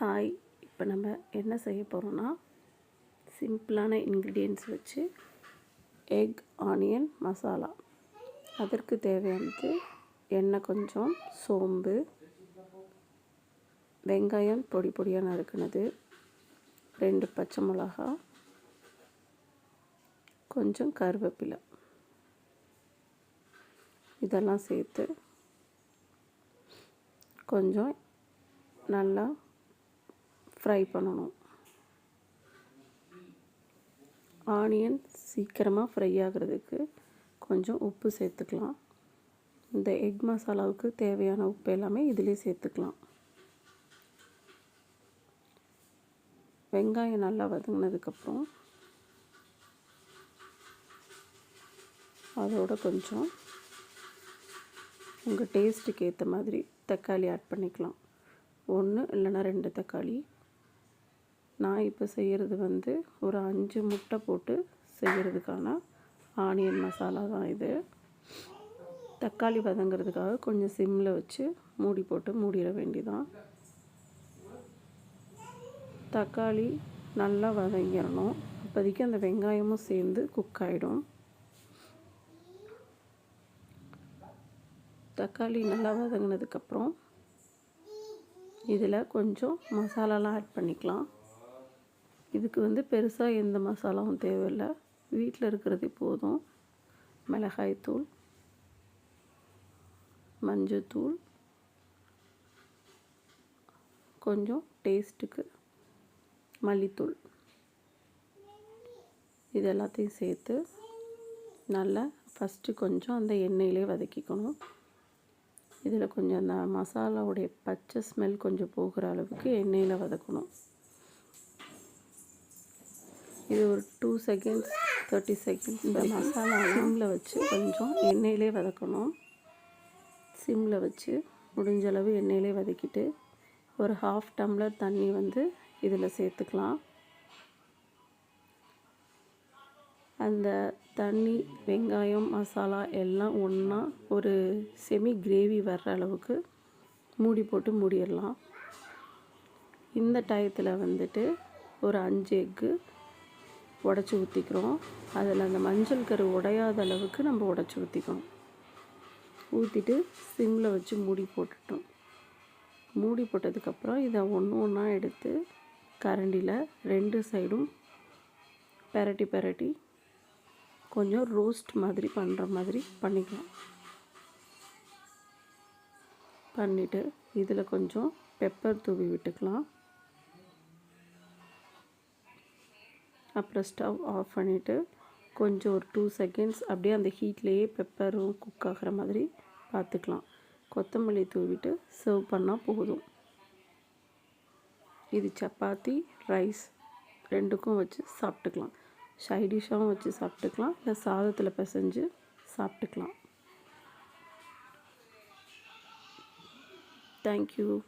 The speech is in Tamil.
ஹாய் இப்போ நம்ம என்ன செய்ய போகிறோம்னா சிம்பிளான இன்க்ரீடியன்ட்ஸ் வச்சு எக் ஆனியன் மசாலா அதற்கு தேவையானது எண்ணெய் கொஞ்சம் சோம்பு வெங்காயம் பொடி பொடியாக நறுக்கினது ரெண்டு பச்சை மிளகா கொஞ்சம் கருவேப்பிலை. இதெல்லாம் சேர்த்து கொஞ்சம் நல்லா ஃப்ரை பண்ணணும். ஆனியன் சீக்கிரமாக ஃப்ரை ஆகிறதுக்கு கொஞ்சம் உப்பு சேர்த்துக்கலாம். இந்த எக் மசாலாவுக்கு தேவையான உப்பு எல்லாமே இதிலே சேர்த்துக்கலாம். வெங்காயம் நல்லா வதங்கினதுக்கப்புறம் அதோட கொஞ்சம் உங்கள் டேஸ்ட்டுக்கு ஏற்ற மாதிரி தக்காளி ஆட் பண்ணிக்கலாம். ஒன்று இல்லைன்னா ரெண்டு தக்காளி நான் இப்போ செய்கிறது வந்து ஒரு அஞ்சு முட்டை போட்டு செய்கிறதுக்கான ஆனியன் மசாலா தான் இது. தக்காளி வதங்கிறதுக்காக கொஞ்சம் சிம்மில் வச்சு மூடி போட்டு மூடிட வேண்டிதான். தக்காளி நல்லா வதங்கிடணும் இப்போதைக்கு அந்த வெங்காயமும் சேர்ந்து குக் ஆகிடும் தக்காளி நல்லா வதங்கினதுக்கப்புறம் இதில் கொஞ்சம் மசாலாலாம் ஆட் பண்ணிக்கலாம். இதுக்கு வந்து பெருசாக எந்த மசாலாவும் தேவையில்லை. வீட்டில் இருக்கிறது போதும். மிளகாய்த்தூள் மஞ்சத்தூள் கொஞ்சம் டேஸ்ட்டுக்கு மல்லித்தூள். இது எல்லாத்தையும் சேர்த்து நல்லா ஃபஸ்ட்டு கொஞ்சம் அந்த எண்ணெயிலே வதக்கிக்கணும். இதில் கொஞ்சம் அந்த மசாலாவுடைய பச்சை ஸ்மெல் கொஞ்சம் போகிற அளவுக்கு எண்ணெயில் வதக்கணும். இது ஒரு டூ செகண்ட்ஸ் தேர்ட்டி செகண்ட்ஸ் இந்த மசாலா சிம்மில் வச்சு கொஞ்சம் எண்ணெயிலே வதக்கணும். சிம்மில் வச்சு முடிஞ்ச அளவு எண்ணெயிலே வதக்கிட்டு ஒரு ஹாஃப் டம்ளர் தண்ணி வந்து இதில் சேர்த்துக்கலாம். அந்த தண்ணி வெங்காயம் மசாலா எல்லாம் ஒன்றா ஒரு செமி கிரேவி வர்ற அளவுக்கு மூடி போட்டு மூடிடலாம். இந்த டயத்தில் வந்துட்டு ஒரு அஞ்சு எக்கு உடச்சி ஊற்றிக்கிறோம் அதில் அந்த மஞ்சள் கரு உடையாத அளவுக்கு நம்ம உடச்சி ஊற்றிக்கணும் ஊற்றிட்டு சிம்மில் வச்சு மூடி போட்டுட்டோம். மூடி போட்டதுக்கப்புறம் இதை ஒன்று ஒன்றா எடுத்து கரண்டியில் ரெண்டு சைடும் பெரட்டி பெரட்டி கொஞ்சம் ரோஸ்ட் மாதிரி பண்ணுற மாதிரி பண்ணிக்கலாம். பண்ணிவிட்டு இதில் கொஞ்சம் பெப்பர் தூவி விட்டுக்கலாம். அப்புறம் ஸ்டவ் ஆஃப் பண்ணிவிட்டு கொஞ்சம் ஒரு டூ செகண்ட்ஸ் அப்படியே அந்த ஹீட்லேயே பெப்பரும் குக் ஆகிற மாதிரி பார்த்துக்கலாம். கொத்தமல்லி தூவிட்டு சர்வ் பண்ணால் போதும். இது சப்பாத்தி ரைஸ் ரெண்டுக்கும் வச்சு சாப்பிட்டுக்கலாம். சைடிஷாகவும் வச்சு சாப்பிட்டுக்கலாம். இல்லை சாதத்தில் பிசைஞ்சு சாப்பிட்டுக்கலாம். தேங்க்யூ